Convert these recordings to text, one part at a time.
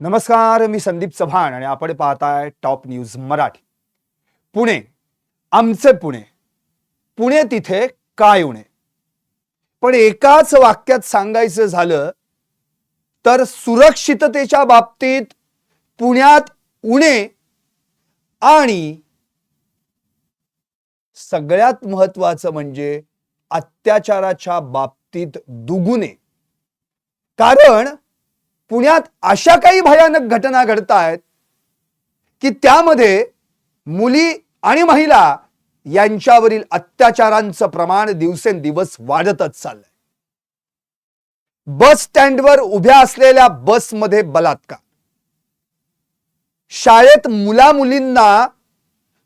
नमस्कार मी संदीप चव्हाण आणि आपण पाहताय टॉप न्यूज मराठी. पुणे आमचे पुणे. पुणे तिथे काय उणे पण एकाच वाक्यात सांगायचं झालं तर सुरक्षिततेच्या बाबतीत पुण्यात उणे आणि सगळ्यात महत्वाचं म्हणजे अत्याचाराच्या बाबतीत दुगुणे. कारण पुण्यात अशा काही भयानक घटना घडत आहेत की त्यामध्ये मुली आणि महिला यांच्यावरील अत्याचारांचं प्रमाण दिवसेंदिवस वाढतच चाललंय. बस स्टँडवर उभ्या असलेल्या बसमध्ये बलात्कार. शाळेत मुला मुलींना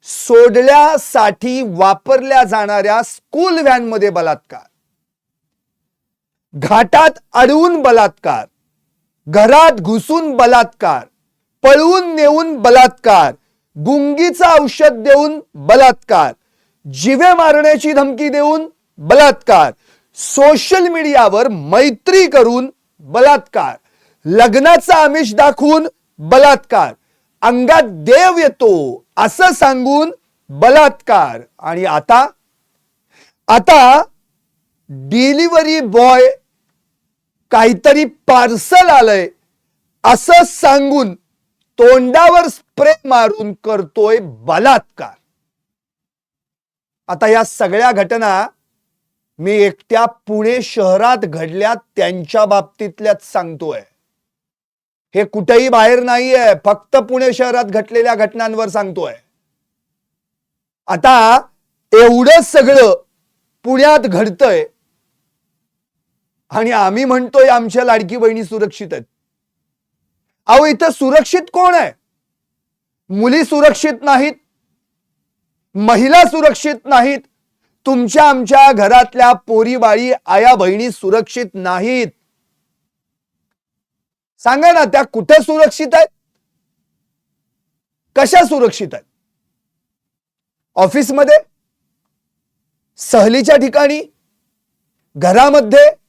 सोडल्यासाठी वापरल्या जाणाऱ्या स्कूल व्हॅनमध्ये बलात्कार. घाटात अडवून बलात्कार. घरात घुसून बलात्कार पळवून नेऊन बलात्कार गुंगीचं औषध देऊन बलात्कार जिवे मारण्याची धमकी देऊन बलात्कार सोशल मीडियावर मैत्री करून बलात्कार लग्नाचा आमिष दाखवून बलात्कार अंगात देव येतो असं सांगून बलात्कार. आणि आता आता डिलिव्हरी बॉय काहीतरी पार्सल आलंय. असं सांगून तोंडावर स्प्रे मारून करतोय बलात्कार. आता या सगळ्या घटना मी एकट्या पुणे शहरात घडल्या त्यांच्या बाबतीतल्याच सांगतोय. हे कुठेही बाहेर नाहीये फक्त पुणे शहरात घडलेल्या घटनांवर सांगतोय. आता एवढं सगळं पुण्यात घडतंय आणि आम्ही म्हणतोय आमच्या लाडकी बहिणी सुरक्षित आहेत. अहो इथं सुरक्षित कोण आहे? मुली सुरक्षित नाहीत. महिला सुरक्षित नाहीत. तुमच्या आमच्या घरातल्या पोरी बाळी आया बहिणी सुरक्षित नाहीत. सांगा ना त्या कुठे सुरक्षित आहेत? कशा सुरक्षित आहेत? ऑफिसमध्ये? सहलीच्या ठिकाणी? घरामध्ये?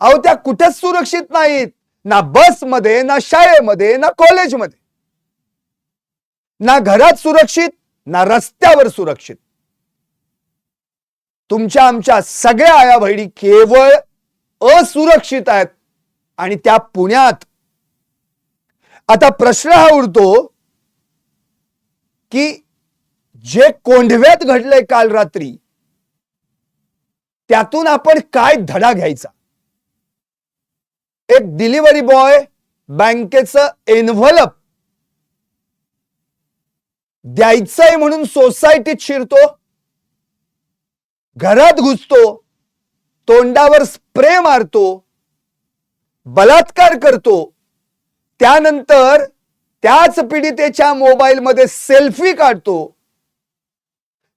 अहो त्या कुठेच सुरक्षित नाहीत. ना बसमध्ये ना शाळेमध्ये ना कॉलेजमध्ये. ना घरात सुरक्षित ना रस्त्यावर सुरक्षित. तुमच्या आमच्या सगळ्या आया बहिणी केवळ असुरक्षित आहेत आणि त्या पुण्यात. आता प्रश्न हा उरतो की जे कोंढव्यात घडलंय काल रात्री त्यातून आपण काय धडा घ्यायचा? एक डिलिव्हरी बॉय बँकेचं एनव्हलप द्यायचंय म्हणून सोसायटीत शिरतो घरात घुसतो तोंडावर स्प्रे मारतो बलात्कार करतो त्यानंतर त्याच पीडितेच्या मोबाईलमध्ये सेल्फी काढतो.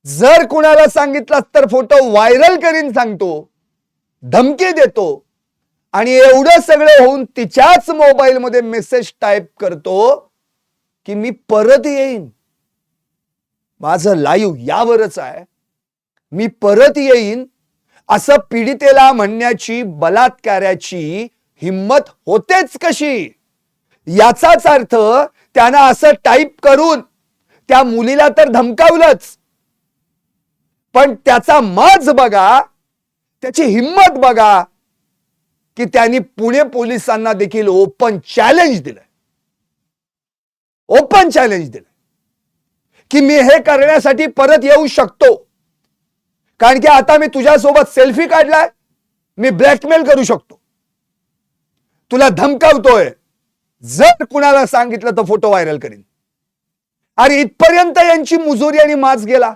जर कुणाला सांगितलं तर फोटो व्हायरल करीन सांगतो धमकी देतो. आणि एवढं सगळं होऊन तिच्याच मोबाईलमध्ये मेसेज टाईप करतो की मी परत येईन. माझं लाईव्ह यावरच आहे. मी परत येईन. असं पीडितेला म्हणण्याची बलात्काराची हिंमत होतेच कशी? याचाच अर्थ त्यानं असं टाईप करून त्या मुलीला तर धमकावलंच. पण त्याचा माज बघा त्याची हिंमत बघा की त्यांनी पुणे पोलिसांना देखील ओपन चॅलेंज दिलं ओपन चॅलेंज दिलं की मी हे करण्यासाठी परत येऊ शकतो. कारण की आता मी तुझ्यासोबत सेल्फी काढलाय. मी ब्लॅकमेल करू शकतो. तुला धमकावतोय. जर कुणाला सांगितलं तर फोटो व्हायरल करीन. आणि इथपर्यंत यांची मुजोरी आणि माज गेला.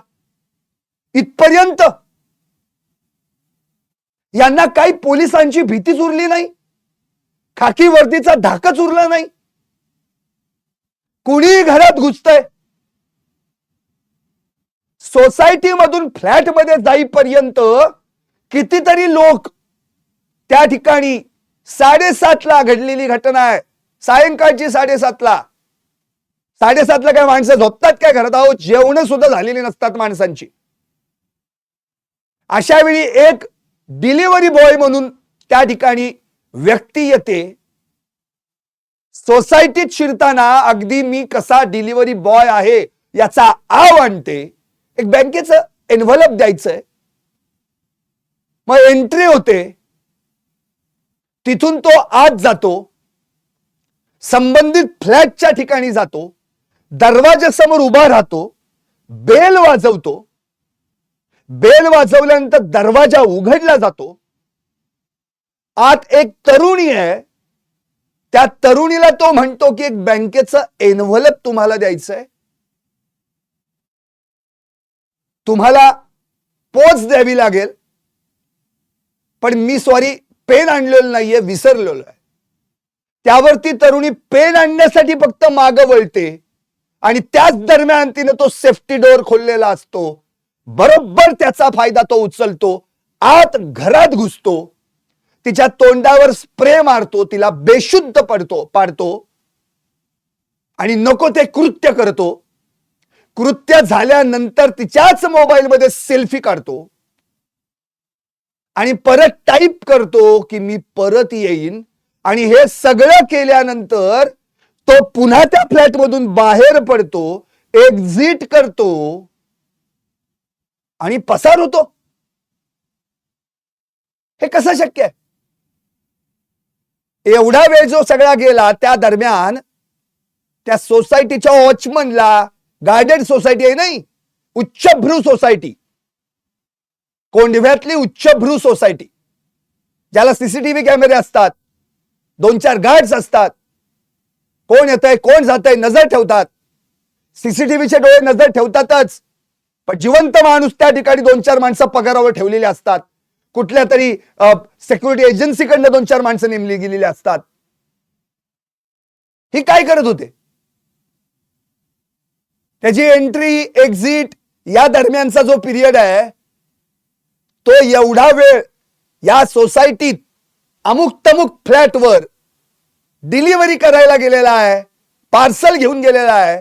इथपर्यंत. यांना काही पोलिसांची भीतीच उरली नाही. खाकी वर्दीचा धाकच उरला नाही. कुणी घरात घुसतंय. सोसायटी मधून फ्लॅटमध्ये जाईपर्यंत कितीतरी लोक त्या ठिकाणी साडेसातला घडलेली घटना आहे. सायंकाळची साडेसातला. साडेसातला काय माणसं झोपतात काय घरात? आहोत जेवण सुद्धा झालेली नसतात माणसांची. अशा वेळी एक डिलिव्हरी बॉय म्हणून त्या ठिकाणी व्यक्ती येते. सोसायटीत शिरताना अगदी मी कसा डिलिव्हरी बॉय आहे याचा आव आणते. एक बँकेचं एनव्हलप द्यायचंय. मग एंट्री होते. तिथून तो आत जातो. संबंधित फ्लॅटच्या ठिकाणी जातो. दरवाजासमोर उभा राहतो. बेल वाजवतो. बेल वाजवल्यानंतर दरवाजा उघडला जातो. आत एक तरुणी आहे. त्या तरुणीला तो म्हणतो की एक बँकेचं एनव्हलप तुम्हाला द्यायचंय. तुम्हाला पोच द्यावी लागेल. पण मी सॉरी पेन आणलेलं नाहीये विसरलेलो आहे. त्यावरती तरुणी पेन आणण्यासाठी फक्त माग वळते. आणि त्याच दरम्यान तिने तो सेफ्टी डोअर खोललेला असतो. बरोबर त्याचा फायदा तो उचलतो आत घरात घुसतो तिच्या तोंडावर स्प्रे मारतो तिला बेशुद्ध पडतो पाडतो. आणि नको ते कृत्य करतो. कृत्य झाल्यानंतर तिच्याच मोबाईलमध्ये सेल्फी काढतो. आणि परत टाईप करतो की मी परत येईन. आणि हे सगळं केल्यानंतर तो पुन्हा त्या फ्लॅट मधून बाहेर पडतो एक्झिट करतो. आणि पसार होतो. हे कसं शक्य? आहे एवढा वेळ जो सगळा गेला त्या दरम्यान त्या सोसायटीच्या वॉचमनला गार्डन सोसायटी आहे नाही उच्चभ्रू सोसायटी. कोंडव्यातली उच्चभ्रू सोसायटी. ज्याला सीसीटीव्ही कॅमेरे असतात दोन चार गार्ड्स असतात. कोण येत आहे कोण जात आहे नजर ठेवतात. सीसीटीव्हीचे डोळे नजर ठेवतातच. पण जिवंत माणूस त्या ठिकाणी दोन चार माणसं पगारावर ठेवलेली असतात. कुठल्या तरी सिक्युरिटी एजन्सीकडनं दोन चार माणसं नेमली गेलेली असतात. ही काय करत होते? त्याची एंट्री एक्झिट या दरम्यानचा जो पिरियड आहे तो एवढा वेळ या सोसायटीत अमुक तमुक फ्लॅटवर डिलिव्हरी करायला गेलेला आहे पार्सल घेऊन गेलेला आहे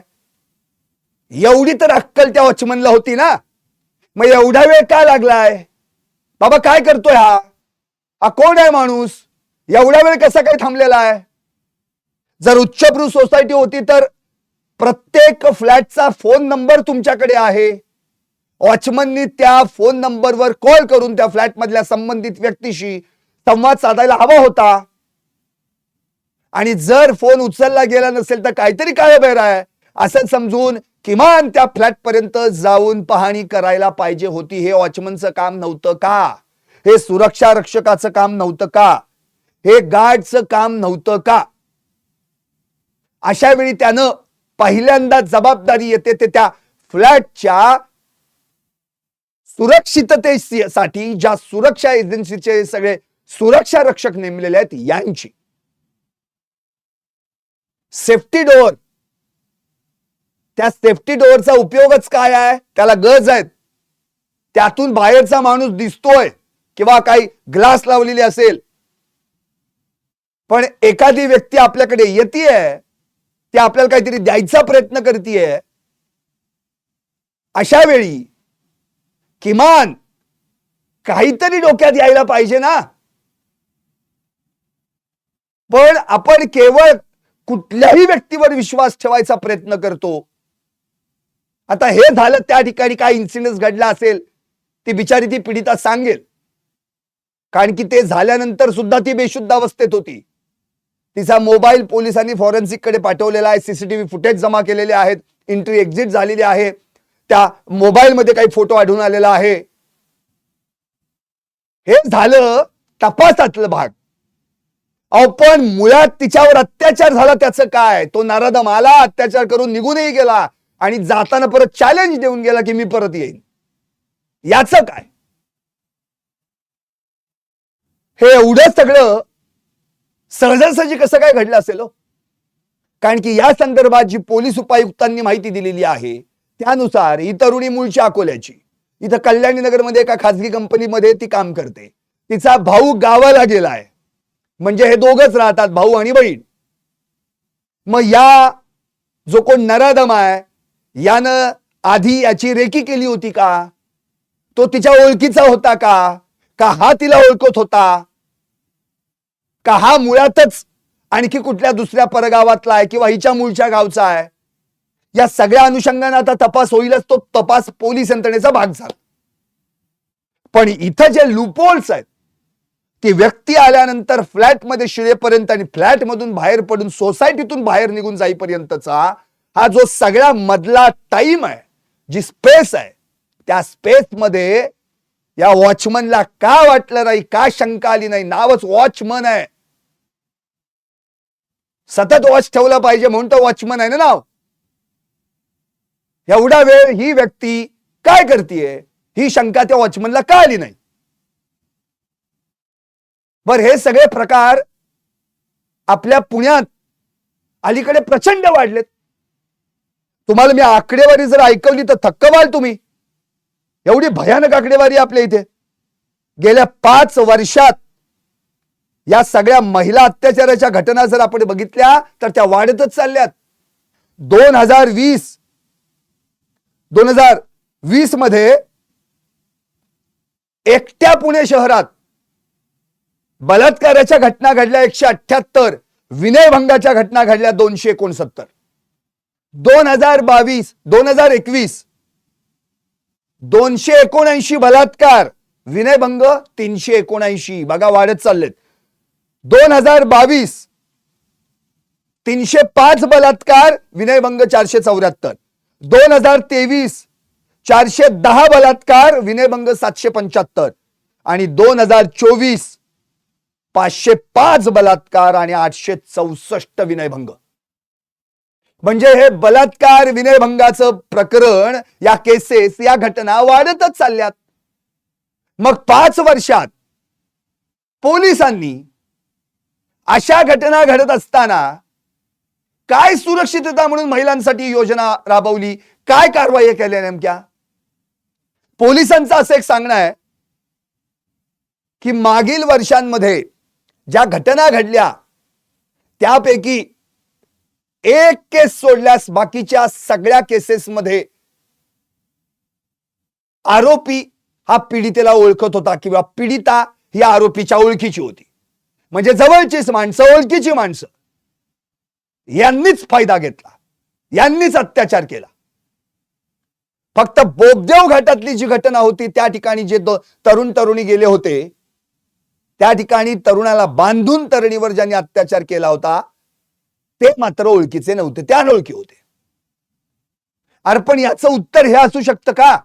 एवढी तर अक्कल त्या वॉचमनला होती ना? मग एवढा वेळ का लागलाय? बाबा काय करतोय हा? हा कोण आहे माणूस? एवढा वेळ कसा काय थांबलेला आहे? जर उच्चभ्रू सोसायटी होती तर प्रत्येक फ्लॅटचा फोन नंबर तुमच्याकडे आहे. वॉचमननी त्या फोन नंबरवर कॉल करून त्या फ्लॅट मधल्या संबंधित व्यक्तीशी संवाद साधायला हवा होता. आणि जर फोन उचलला गेला नसेल तर काहीतरी काय आहे. असं समजून किमान त्या फ्लॅट पर्यंत जाऊन पाहणी करायला पाहिजे होती. हे वॉचमनचं काम नव्हतं का? हे सुरक्षा रक्षकाचं काम नव्हतं का? हे गार्डचं काम नव्हतं का? अशा वेळी त्यानं पहिल्यांदा जबाबदारी येते ते त्या फ्लॅटच्या सुरक्षिततेसाठी ज्या सुरक्षा एजन्सीचे सगळे सुरक्षा रक्षक नेमलेले आहेत यांची. Safety door. त्या सेफ्टी डोअरचा उपयोगच काय आहे? त्याला गज आहेत. त्यातून बाहेरचा माणूस दिसतोय किंवा काही ग्लास लावलेली असेल. पण एखादी व्यक्ती आपल्याकडे येते ती आपल्याला काहीतरी द्यायचा प्रयत्न करतीये. अशा वेळी किमान काहीतरी डोक्यात यायला पाहिजे ना. पण आपण केवळ कुठल्याही व्यक्तीवर विश्वास ठेवायचा प्रयत्न करतो. आता हे झालं त्या ठिकाणी काय इन्सिडेंट घडला असेल ती बिचारी ती पीडिता सांगेल. कारण की ते झाल्यानंतर सुद्धा ती बेशुद्ध अवस्थेत होती. तिचा मोबाईल पोलिसांनी फॉरेन्सिककडे पाठवलेला आहे सीसीटीव्ही फुटेज जमा केलेले आहेत एंट्री एक्झिट झालेली आहे. त्या मोबाईलमध्ये काही फोटो आढळून आलेला आहे. हे झालं तपासातलं भाग. अहो पण मुळात तिच्यावर अत्याचार झाला त्याचं काय? तो नारदम आला अत्याचार करून निघूनही गेला. आणि जाताना परत चॅलेंज देऊन गेला की मी परत येईन. याच काय? हे एवढं सगळं सहजासहजी कसं काय घडलं असेल हो? कारण की या संदर्भात जी पोलीस उपायुक्तांनी माहिती दिलेली आहे त्यानुसार ही तरुणी मूळची अकोल्याची. इथं कल्याणी नगरमध्ये एका खासगी कंपनीमध्ये ती काम करते. तिचा भाऊ गावाला गेलाय. म्हणजे हे दोघच राहतात भाऊ आणि बहीण. मग या जो कोण नरादम आहे यानं आधी याची रेकी केली होती का? तो तिच्या ओळखीचा होता का? का हा तिला ओळखत होता? का हा मुळातच आणखी कुठल्या दुसऱ्या परगावातला आहे किंवा हिच्या मूळच्या गावचा आहे? या सगळ्या अनुषंगाने आता तपास होईलच तो तपास पोलीस यंत्रणेचा भाग झाला. पण इथं जे लुपोल्स आहेत ती व्यक्ती आल्यानंतर फ्लॅटमध्ये शिरेपर्यंत आणि फ्लॅट मधून बाहेर पडून सोसायटीतून बाहेर निघून जाईपर्यंतचा हा जो सगळ्या मधला टाइम आहे जी स्पेस आहे त्या स्पेस मध्ये या वॉचमनला का वाटलं नाही का शंका आली नाही नावच वॉचमन आहे. सतत वॉच ठेवलं पाहिजे म्हणून तर वॉचमन आहे ना नाव. एवढा वेळ ही व्यक्ती काय करतीये ही शंका त्या वॉचमनला का आली नाही? बर हे सगळे प्रकार आपल्या पुण्यात अलीकडे प्रचंड वाढलेत. तुम्हाला मी आकडेवारी जर ऐकवली तर थक्क व्हाल तुम्ही. एवढी भयानक आकडेवारी आपल्या इथे. गेल्या पाच वर्षात या सगळ्या महिला अत्याचाराच्या घटना जर आपण बघितल्या तर त्या वाढतच चालल्यात. दोन हजार वीस दोन हजार वीसमध्ये एकट्या पुणे शहरात बलात्काराच्या घटना घडल्या एकशे अठ्याहत्तर विनयभंगाच्या घटना घडल्या दोनशे एकोणसत्तर. दोन हजार बावीस दोन हजार एकवीस. दोनशे एकोणऐंशी बलात्कार. विनयभंग तीनशे एकोणऐंशी. बघा वाढत चाललेत. दोन हजार बावीस. तीनशे पाच बलात्कार विनयभंग चारशे चौऱ्याहत्तर. दोन हजार तेवीस. चारशे दहा बलात्कार विनयभंग सातशे पंच्याहत्तर. आणि दोन हजार चोवीस. पाचशे पाच बलात्कार आणि आठशे चौसष्ट विनयभंग. म्हणजे हे बलात्कार विनयभंगाचं प्रकरण या केसेस या घटना वाढतच चालल्यात. मग पाच वर्षात पोलिसांनी अशा घटना घडत असताना काय सुरक्षितता म्हणून महिलांसाठी योजना राबवली? काय कारवाई केल्या नेमक्या? पोलिसांचं असं एक सांगणं आहे की मागील वर्षांमध्ये ज्या घटना घडल्या त्यापैकी एक केस सोडल्यास बाकीच्या सगळ्या केसेसमध्ये आरोपी हा पीडितेला ओळखत होता किंवा पीडिता ही आरोपीच्या ओळखीची होती. म्हणजे जवळचीच माणसं ओळखीची माणसं. यांनीच फायदा घेतला. यांनीच अत्याचार केला. फक्त बोगदेव घाटातली जी घटना होती त्या ठिकाणी जे तरुण तरुणी गेले होते त्या ठिकाणी तरुणाला बांधून तरुणीवर ज्यांनी अत्याचार केला होता ते मात्र ओळखीचे नव्हते त्या अनोळखी होते. अर्पण याचं उत्तर हे असू शकतं का?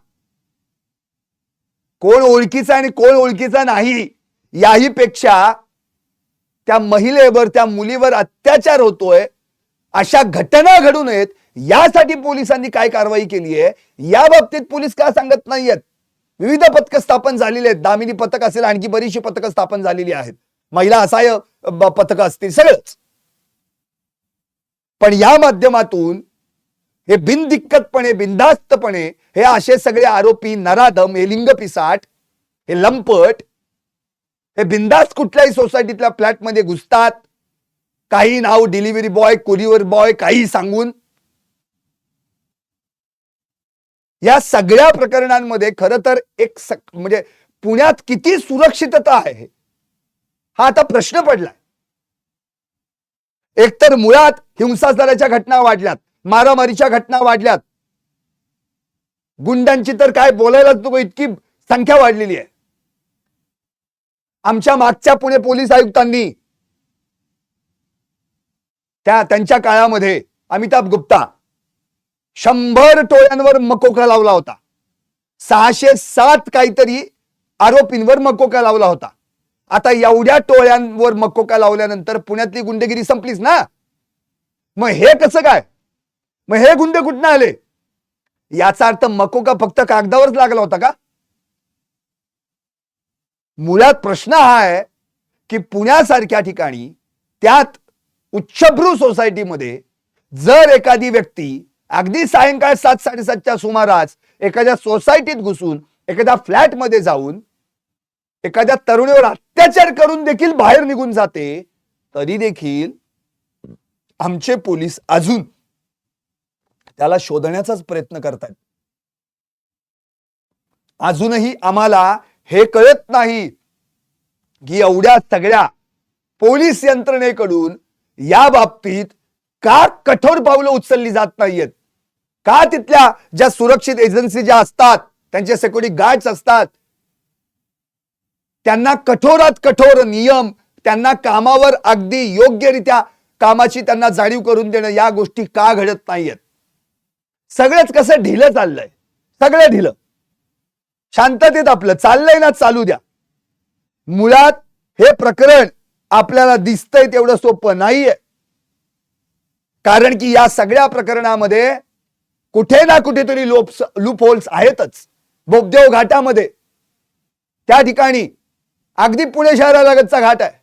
कोण ओळखीचा आणि कोण ओळखीचा नाही याही पेक्षा त्या महिलेवर त्या मुलीवर अत्याचार होतोय अशा घटना घडू नयेत यासाठी पोलिसांनी काय कारवाई केली आहे? या बाबतीत पोलीस का सांगत नाहीयेत? विविध पथकं स्थापन झालेली आहेत दामिनी पथक असेल आणखी बरीचशी पथकं स्थापन झालेली आहेत. महिला असाय ब- पथकं असतील सगळंच. पण या माध्यमातून हे बिनदिक्कतपणे बिनधास्तपणे हे असे सगळे आरोपी नराधम हे लिंग पिसाट हे लंपट हे बिंदास कुठल्याही सोसायटीतल्या फ्लॅटमध्ये घुसतात. काही नाव डिलिव्हरी बॉय कुरिअर बॉय काही सांगून. या सगळ्या प्रकरणांमध्ये खर तर एक म्हणजे पुण्यात किती सुरक्षितता आहे? हा आता प्रश्न पडलाय. एकतर मुळात हिंसाचाराच्या घटना वाढल्यात मारामारीच्या घटना वाढल्यात. गुंडांची तर काय बोलायलाच नको इतकी संख्या वाढलेली आहे. आमच्या मागच्या पुणे पोलीस आयुक्तांनी त्या त्यांच्या काळामध्ये अमिताभ गुप्ता शंभर टोळ्यांवर मकोका लावला होता. सहाशे सात काहीतरी आरोपींवर मकोका लावला होता. आता एवढ्या टोळ्यांवर मकोका लावल्यानंतर पुण्यातली गुंडगिरी संपलीच ना? मग हे कसं काय? मग हे गुंड कुठनं आले? याचा अर्थ मकोका फक्त कागदावरच लागला होता का? मुळात प्रश्न हा आहे की पुण्यासारख्या ठिकाणी त्यात उच्चभ्रू सोसायटीमध्ये जर एखादी व्यक्ती अगदी सायंकाळ सात साडेसातच्या सुमारास एखाद्या सोसायटीत घुसून एखाद्या फ्लॅटमध्ये जाऊन एखाद्या तरुणीवर अत्याचार करून देखील बाहेर निघून जाते तरी देखील आमचे पोलीस अजून त्याला शोधण्याचाच प्रयत्न करतात अजूनही आम्हाला हे कळत नाही की एवढ्या सगळ्या पोलीस यंत्रणेकडून या बाबतीत का कठोर पावलं उचलली जात नाहीयेत? का तिथल्या ज्या सुरक्षित एजन्सी ज्या असतात त्यांचे सिक्युरिटी गार्ड्स असतात त्यांना कठोरात कठोर नियम त्यांना कामावर अगदी योग्यरित्या कामाची त्यांना जाणीव करून देणं या गोष्टी का घडत नाहीयेत? सगळंच कसं ढिलं चाललंय? सगळं ढिलं. शांततेत आपलं चाललंय ना चालू द्या. मुळात हे प्रकरण आपल्याला दिसतंय तेवढं सोपं नाहीये. कारण की या सगळ्या प्रकरणामध्ये कुठे ना कुठेतरी लोप लूप होल्स आहेतच. बोगदेव घाटामध्ये. त्या ठिकाणी अगदी पुणे शहरालगतचा घाट आहे.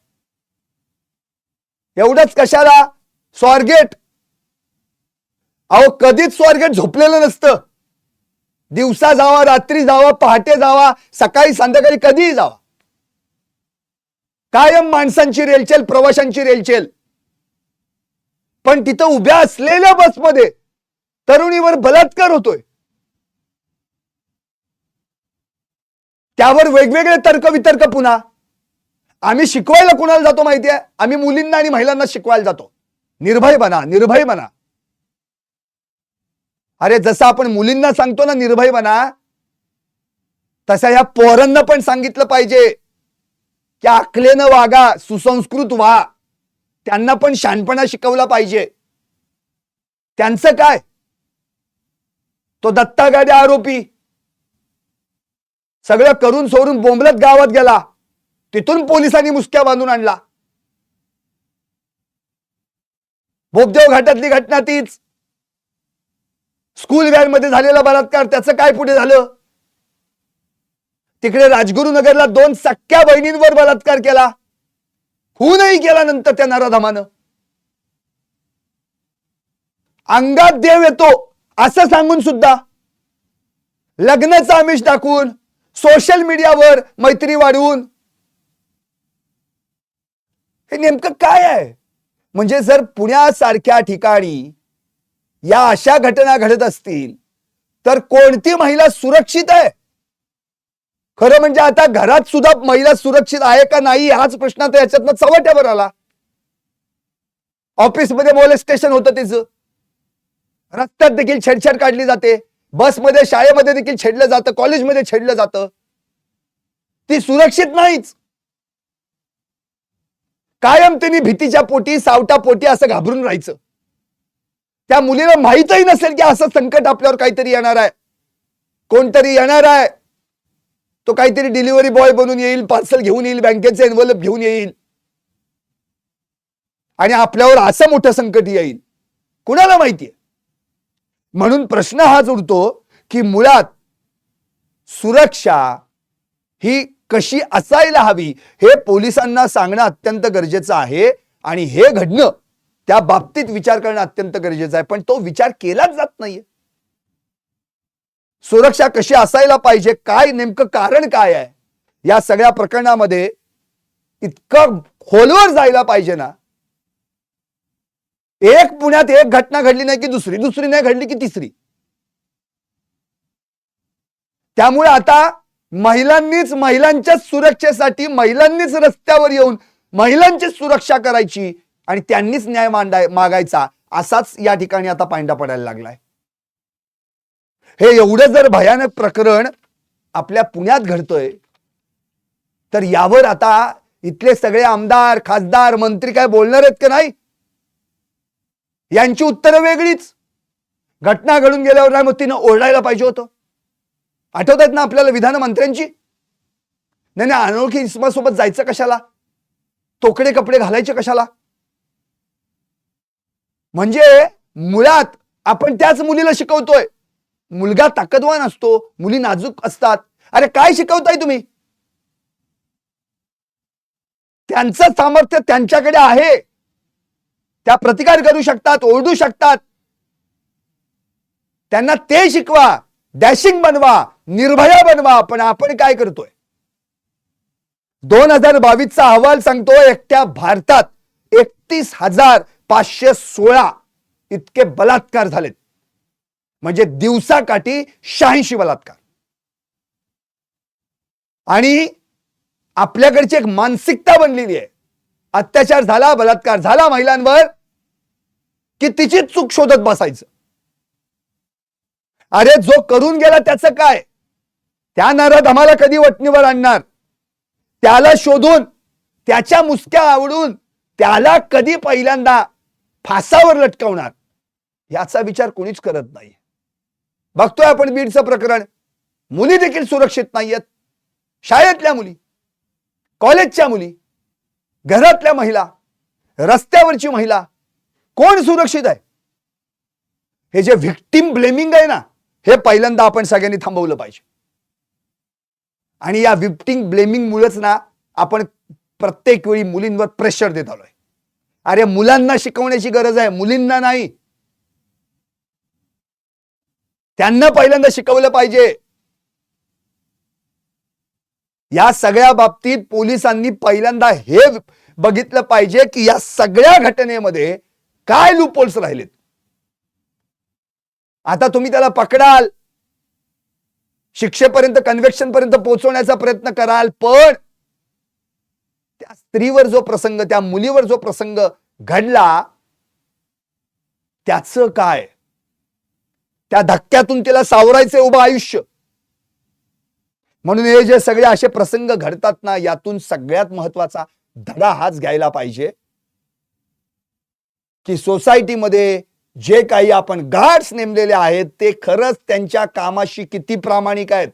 एवढंच कशाला? स्वारगेट. अहो कधीच स्वारगेट झोपलेलं नसतं. दिवसा जावा रात्री जावा पहाटे जावा सकाळी संध्याकाळी कधीही जावा. कायम माणसांची रेलचेल प्रवाशांची रेलचेल. पण तिथं उभ्या असलेल्या बसमध्ये तरुणीवर बलात्कार होतोय. त्यावर वेगवेगळे तर्क वितर्क पुन्हा. आम्ही शिकवायला कुणाला जातो माहितीये आम्ही मुलींना आणि महिलांना शिकवायला जातो. निर्भय बना निर्भय बना. अरे जसं आपण मुलींना सांगतो ना निर्भय बना तसं या पोरांना पण सांगितलं पाहिजे. की आकलेनं वागा सुसंस्कृत व्हा. त्यांना पण शानपणा शिकवला पाहिजे. त्यांचं काय? तो दत्ता गाडी आरोपी. सगळं करून सोडून बोंबलत गावात गेला. तिथून पोलिसांनी मुसक्या बांधून आणला. बोबदेव घाटातली घटना तीच. स्कूल व्हॅनमध्ये झालेला बलात्कार त्याचं काय पुढे झालं? तिकडे राजगुरुनगरला दोन सख्या बहिणींवर बलात्कार केला. होऊनही केला नंतर त्या नराधमानं. अंगात देव येतो असं सांगून सुद्धा लग्नाचं आमिष दाखवून सोशल मीडियावर मैत्री वाढवून. हे नेमकं काय आहे? म्हणजे जर पुण्यासारख्या ठिकाणी या अशा घटना घडत असतील तर कोणती महिला सुरक्षित आहे? खरं म्हणजे आता घरात सुद्धा महिला सुरक्षित आहे का नाही हाच प्रश्न आता याच्यातनं चवट्यावर आला ऑफिसमध्ये मोलेस्टेशन होतं तिचं. रस्त्यात देखील छेडछाड काढली जाते. बसमध्ये शाळेमध्ये देखील छेडलं जातं कॉलेजमध्ये छेडलं जातं. ती सुरक्षित नाहीच. कायम त्यांनी भीतीच्या पोटी सावटा पोटी असं घाबरून राहायचं. त्या मुलीला माहीतही नसेल की असं संकट आपल्यावर काहीतरी येणार आहे. कोणतरी येणार आहे. तो काहीतरी डिलिव्हरी बॉय बनून येईल पार्सल घेऊन येईल बँकेचे एनवलप घेऊन येईल. आणि आपल्यावर असं मोठं संकट येईल. कुणाला माहितीये? म्हणून प्रश्न हाच उरतो की मुळात सुरक्षा ही कशी असायला हवी हे पोलिसांना सांगणं अत्यंत गरजेचं आहे आणि हे घडणं त्या बाबतीत विचार करणं अत्यंत गरजेचं आहे. पण तो विचार केलाच जात नाहीये. सुरक्षा कशी असायला पाहिजे काय नेमकं कारण काय आहे या सगळ्या प्रकरणामध्ये इतकं खोलवर जायला पाहिजे ना एक पुण्यात एक घटना घडली नाही की दुसरी दुसरी नाही घडली की तिसरी. त्यामुळे आता महिलांनीच महिलांच्या सुरक्षेसाठी महिलांनीच रस्त्यावर येऊन महिलांची सुरक्षा करायची आणि त्यांनीच न्याय मांडाय मागायचा असाच या ठिकाणी आता पांडा पडायला लागलाय. हे एवढं जर भयानक प्रकरण आपल्या पुण्यात घडतोय तर यावर आता इथले सगळे आमदार खासदार मंत्री काय बोलणार आहेत का नाही? यांची उत्तरं वेगळीच. घटना घडून गेल्यावर नाही तिनं ओरडायला पाहिजे होतं. आठवत आहेत ना आपल्याला विधान मंत्र्यांची? नाही नाही अनोळखी इसमासोबत जायचं कशाला? तोकडे कपडे घालायचे कशाला? म्हणजे मुळात आपण त्याच मुलीला शिकवतोय. मुलगा ताकदवान असतो मुली नाजूक असतात. अरे काय शिकवताय तुम्ही? त्यांचं सामर्थ्य त्यांच्याकडे आहे. त्या प्रतिकार करू शकतात ओरडू शकतात. त्यांना ते शिकवा डॅशिंग बनवा निर्भया बनवा पण आपण काय करतोय? दोन हजार बावीसचा अहवाल सांगतो एकट्या भारतात एकतीस हजार पाचशे सोळा इतके बलात्कार झालेत. म्हणजे दिवसाकाठी शहाऐंशी बलात्कार. आणि आपल्याकडची एक मानसिकता बनलेली आहे. अत्याचार झाला बलात्कार झाला महिलांवर की तिची चूक शोधत बसायचं. अरे जो करून गेला त्याचं काय? त्या नाराज आम्हाला कधी वटणीवर आणणार? त्याला शोधून त्याच्या मुसक्या आवडून त्याला कधी पहिल्यांदा फासावर लटकवणार? याचा विचार कोणीच करत नाही. बघतोय आपण बीडचं प्रकरण. मुली देखील सुरक्षित नाहीयेत. शाळेतल्या मुली कॉलेजच्या मुली घरातल्या महिला रस्त्यावरची महिला कोण सुरक्षित आहे? हे जे व्हिक्टीम ब्लेमिंग आहे ना हे पहिल्यांदा आपण सगळ्यांनी थांबवलं पाहिजे. आणि या विक्टिंग ब्लेमिंग मुळेच ना आपण प्रत्येक वेळी मुलींवर प्रेशर देत आलोय. अरे मुलांना शिकवण्याची गरज आहे मुलींना नाही. त्यांना पहिल्यांदा शिकवलं पाहिजे. या सगळ्या बाबतीत पोलिसांनी पहिल्यांदा हे बघितलं पाहिजे की या सगळ्या घटनेमध्ये काय लूपोल्स राहिलेत. आता तुम्ही त्याला पकडाल. शिक्षेपर्यंत कन्व्हेक्शन पर्यंत पोहोचवण्याचा प्रयत्न कराल पण त्या स्त्रीवर जो प्रसंग त्या मुलीवर जो प्रसंग घडला त्याचं काय? त्या धक्क्यातून तिला सावरायचे उभं आयुष्य. म्हणून हे जे सगळे असे प्रसंग घडतात ना यातून सगळ्यात महत्त्वाचा धडा हाच घ्यायला पाहिजे. की सोसायटीमध्ये जे काही आपण गार्ड्स नेमलेले आहेत ते खरंच त्यांच्या कामाशी किती प्रामाणिक आहेत?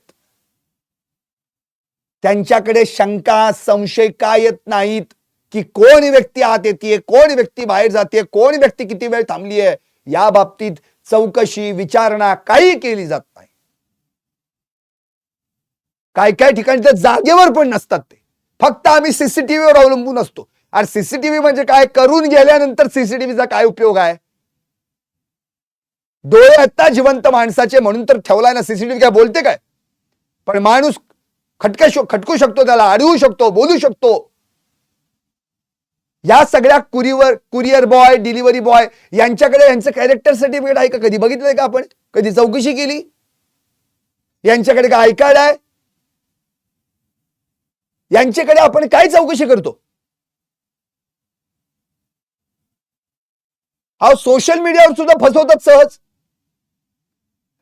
त्यांच्याकडे शंका संशय का येत नाहीत? की कोण व्यक्ती आत येते कोण व्यक्ती बाहेर जाते कोण व्यक्ती किती वेळ थांबली आहे या बाबतीत चौकशी विचारणा काही केली जात काय काय ठिकाणी तर जागेवर पण नसतात ते. फक्त आम्ही सीसीटीव्हीवर अवलंबून असतो. आणि सीसीटीव्ही म्हणजे काय? करून गेल्यानंतर सीसीटीव्हीचा काय उपयोग आहे? डोळे आता जिवंत माणसाचे म्हणून तर ठेवलाय ना सीसीटीव्ही काय बोलते काय? पण माणूस खटका खटकू शकतो त्याला अडवू शकतो बोलू शकतो. या सगळ्या courier courier boy delivery boy यांच्याकडे यांचं कॅरेक्टर सर्टिफिकेट आहे का कधी? बघितलंय का आपण? कधी चौकशी केली? यांच्याकडे काय आय कार्ड आहे? यांच्याकडे आपण काय चौकशी करतो? हा सोशल मीडियावर सुद्धा फसवतात सहज.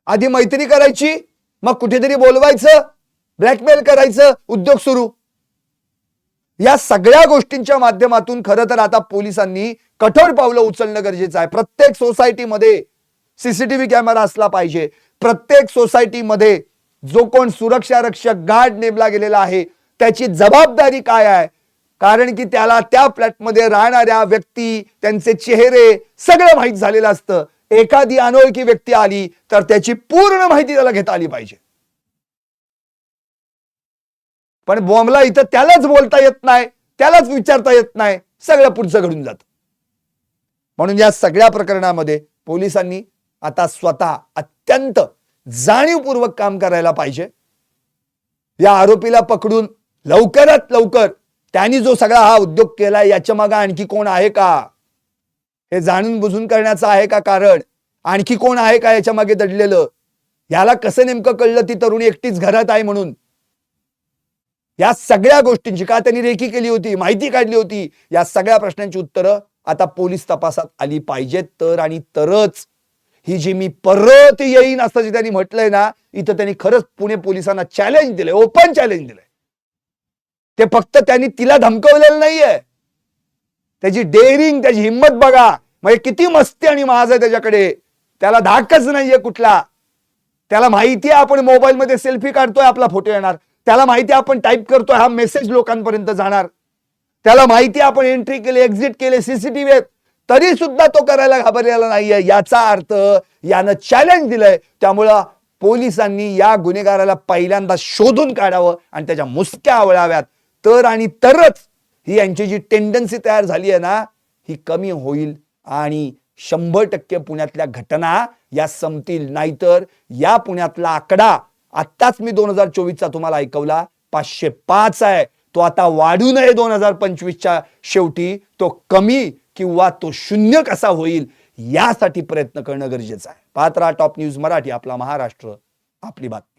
आधी मैत्री करायची मग कुठेतरी बोलवायचं ब्लॅकमेल करायचं उद्योग सुरू. या सगळ्या गोष्टींच्या माध्यमातून खरं तर आता पोलिसांनी कठोर पावलं उचलणं गरजेचं आहे. प्रत्येक सोसायटीमध्ये सीसीटीव्ही कॅमेरा असला पाहिजे. प्रत्येक सोसायटीमध्ये जो कोण सुरक्षा रक्षक गार्ड नेमला गेलेला आहे त्याची जबाबदारी काय आहे? कारण की त्याला त्या फ्लॅटमध्ये राहणाऱ्या व्यक्ती त्यांचे चेहरे सगळं माहीत झालेलं असतं. एखादी अनोळखी व्यक्ती आली तर त्याची पूर्ण माहिती त्याला घेता आली पाहिजे. पण बॉम्बला इथं त्यालाच बोलता येत नाही त्यालाच विचारता येत नाही सगळं पुढचं घडून जात. म्हणून या सगळ्या प्रकरणामध्ये पोलिसांनी आता स्वतः अत्यंत जाणीवपूर्वक काम करायला पाहिजे. या आरोपीला पकडून लवकरात लवकर त्यांनी जो सगळा हा उद्योग केला याच्या मागे आणखी कोण आहे का? हे जाणून बुजून करण्याचं आहे का कारण? आणखी कोण आहे का याच्या मागे दडलेलं? याला कसं नेमकं कळलं ती तरुणी एकटीच घरात आहे म्हणून? या सगळ्या गोष्टींची का त्यांनी रेखी केली होती माहिती काढली होती? या सगळ्या प्रश्नांची उत्तरं आता पोलीस तपासात आली पाहिजेत तर आणि तरच. ही जी मी परत येईन असं जे त्यांनी म्हटलंय ना इथं त्यांनी खरंच पुणे पोलिसांना चॅलेंज दिलंय ओपन चॅलेंज दिलंय. ते फक्त त्यांनी तिला धमकवलेलं नाहीये. त्याची डेअरिंग त्याची हिंमत बघा. म्हणजे किती मस्ती आणि माज आहे त्याच्याकडे. त्याला धाकच नाहीये कुठला. त्याला माहिती आहे आपण मोबाईलमध्ये सेल्फी काढतोय आपला फोटो येणार. त्याला माहिती आपण टाईप करतोय हा मेसेज लोकांपर्यंत जाणार. त्याला माहिती आपण एंट्री केली एक्झिट केले सीसीटीव्ही आहेत. तरी सुद्धा तो करायला घाबरलेला नाहीये. याचा अर्थ यानं चॅलेंज दिलंय. त्यामुळं पोलिसांनी या गुन्हेगाराला पहिल्यांदा शोधून काढावं आणि त्याच्या मुसक्या आवळाव्यात. तर आणि तरच ही यांची जी टेंडन्सी तयार झाली आहे ना ही कमी होईल आणि शंभर टक्के पुण्यातल्या घटना या संपतील. नाहीतर या पुण्यातला आकडा आत्ताच मी दोन हजार चोवीसचा तुम्हाला ऐकवला पाचशे पाच आहे. तो आता वाढू नये दोन हजार पंचवीसच्या शेवटी. तो कमी किंवा तो शून्य कसा होईल यासाठी प्रयत्न करणं गरजेचं आहे. पात्रा टॉप न्यूज मराठी आपला महाराष्ट्र आपली बातमी.